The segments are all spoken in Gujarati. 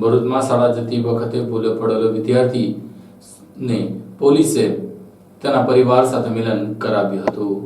ભરૂચમાં શાળા જતી વખતે ભૂલે પડેલો વિદ્યાર્થીને પોલીસે તેના પરિવાર સાથે મિલન કરાવ્યું હતું.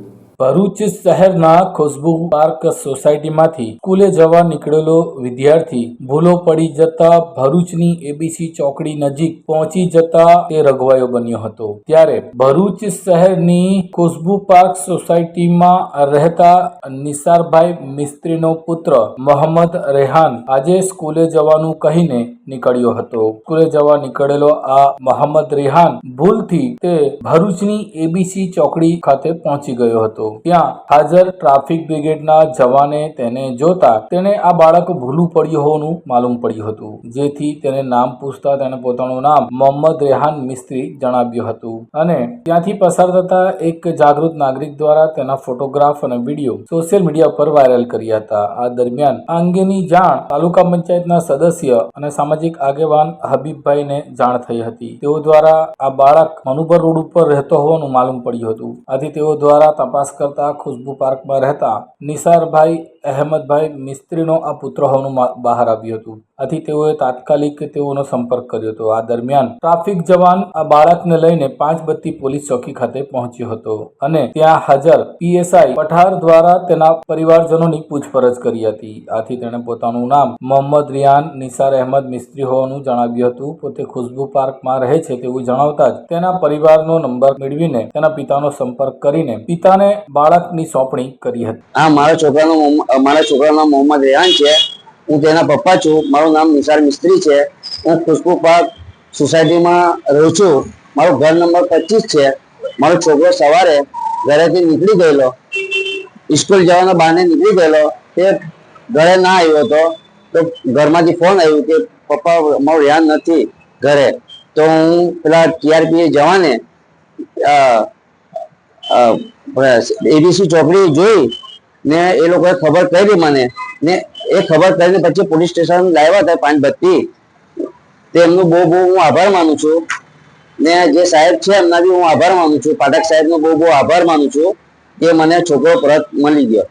ભરૂચ શહેરના ખુશ્બુ પાર્ક સોસાયટીમાંથી સ્કૂલે જવા નીકળેલો વિદ્યાર્થી ભૂલો પડી જતા ભરૂચની એબીસી ચોકડી નજીક પહોંચી જતા તે રઘવાયો બન્યો હતો. ત્યારે ભરૂચ શહેરની ખુશ્બુ પાર્ક સોસાયટીમાં રહેતા નિસારભાઈ મિસ્ત્રીનો પુત્ર મોહમ્મદ રેહાન આજે સ્કૂલે જવાનું કહીને નીકળ્યો હતો. સ્કૂલે જવા નીકળેલો આ મોહમ્મદ રેહાન ભૂલથી તે ભરૂચની એબીસી ચોકડી ખાતે પહોંચી ગયો હતો. ત્યાં હાજર ટ્રાફિક બ્રિગેડના જવાને તેને જોતા તેને આ બાળક ભૂલું પડ્યું હોવાનું માલુમ પડ્યું હતું. જેથી તેને નામ પૂછતા તેને પોતાનું નામ મોહમ્મદ રેહાન મિસ્ત્રી જણાવ્યું હતું. અને ત્યાંથી પસાર થતા એક જાગૃત નાગરિક દ્વારા તેના ફોટોગ્રાફ અને વીડિયો સોશિયલ મીડિયા પર વાયરલ કર્યા હતા. આ દરમિયાન આ અંગેની જાણ તાલુકા પંચાયતના સદસ્ય અને સામાજિક આગેવાન હબીબભાઈને જાણ થઈ હતી. તેઓ દ્વારા આ બાળક મનુભર રોડ ઉપર રહેતો હોવાનું માલુમ પડ્યું હતું. આથી તેઓ દ્વારા તપાસ કરતા ખુશ્બુ પાર્કમાં રહેતા નિસારભાઈ અહેમદભાઈ મિસ્ત્રીનો આ પુત્ર હોવાનું બહાર આવ્યું હતું. આથી તેઓએ તાત્કાલિક તેઓનો સંપર્ક કર્યો હતો. આ દરમિયાન ટ્રાફિક જવાન આ બાળકને લઈને પાંચ બત્તી પોલીસ ચોકી ખાતે પહોંચ્યો હતો અને ત્યાં હાજર પીએસઆઈ પઠાર દ્વારા તેના પરિવારજનોની પૂછપરછ કરી હતી. આથી તેણે પોતાનું નામ મોહમ્મદ રિયાન નિસાર અહેમદ મિસ્ત્રી હોવાનું જણાવ્યું હતું. પોતે ખુશ્બુ પાર્કમાં રહે છે તેવું જણાવતા જ તેના પરિવારનો નંબર મેળવીને તેના પિતાનો સંપર્ક કરીને પિતાને બાળકની સોંપણી કરી હતી. આ મારા છોકરાનું મારા છોકરાનું નામ મોહમ્મદ રેહાન છે. હું તેના પપ્પા છું. મારું નામ નિસાર મિસ્ત્રી છે. હું ખુશ્બુ પાર્ક સોસાયટીમાં રહું છું. મારો ઘર નંબર પચીસ છે. મારો છોકરો સવારે ઘરેથી નીકળી ગયેલો. સ્કૂલ જવાના બહાને નીકળી ગયેલો. તે ઘરે ના આવ્યો હતો. તો ઘરમાંથી ફોન આવ્યો કે પપ્પા મારું રેહાન નથી ઘરે. તો હું પેલા ટીઆરપી જવાને એબીસી ચોકડી જોઈ. ને એ લોકોએ ખબર કરી મને. ને એ ખબર કરીને પછી પોલીસ સ્ટેશન લાવ્યા હતા પાંચ બત્તી તેમનું બહુ બહુ હું આભાર માનું છું. ને જે સાહેબ છે એમના બી હું આભાર માનું છું. પાઠક સાહેબનો બહુ બહુ આભાર માનું છું કે મને છોકરો પરત મળી ગયો.